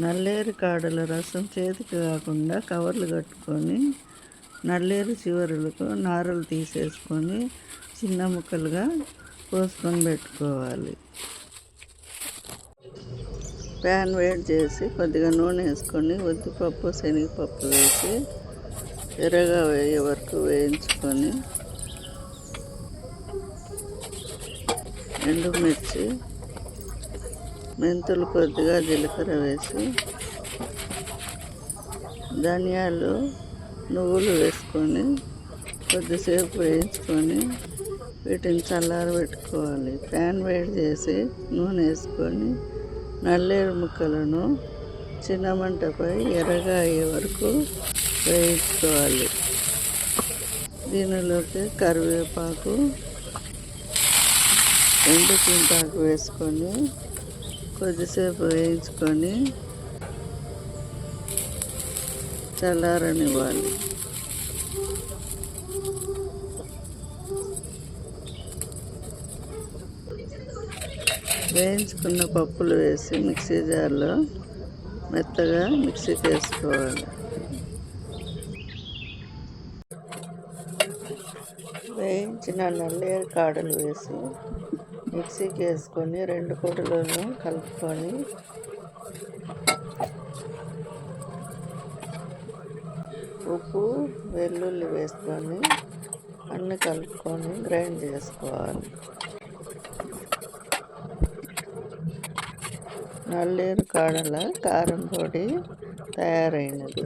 నల్లేరు కాడల రసం చేతికి కాకుండా కవర్లు కట్టుకొని నల్లేరు చివరలకు నారలు తీసేసుకొని చిన్న ముక్కలుగా కోసుకొని పెట్టుకోవాలి. ప్యాన్ వేడి చేసి కొద్దిగా నూనె వేసుకొని ఉద్దిపప్పు శనగపప్పు వేసి ఎర్రగా వేయే వరకు వేయించుకొని ఎండుమిర్చి మెంతులు కొద్దిగా జీలకర్ర వేసి ధనియాలు నువ్వులు వేసుకొని కొద్దిసేపు వేయించుకొని వీటిని చల్లార పెట్టుకోవాలి. ప్యాన్ వేడి చేసి నూనె వేసుకొని నల్లేరు ముక్కలను చిన్న మంటపై ఎర్రగా అయ్యే వరకు వేయించుకోవాలి. దీనిలోకి కరివేపాకు ఎండు చింతాకు వేసుకొని కొద్దిసేపు వేయించుకొని చల్లారనివ్వాలి. వేయించుకున్న పప్పులు వేసి మిక్సీ జార్లో మెత్తగా మిక్సీకి వేసుకోవాలి వేయించిన నల్లేరు కాడలు వేసి మిక్సీకి వేసుకొని రెండు పొడులను కలుపుకొని ఉప్పు వెల్లుల్లి వేసుకొని అన్నీ కలుపుకొని గ్రైండ్ చేసుకోవాలి. నల్లేరు కాడల కారం పొడి తయారైనది.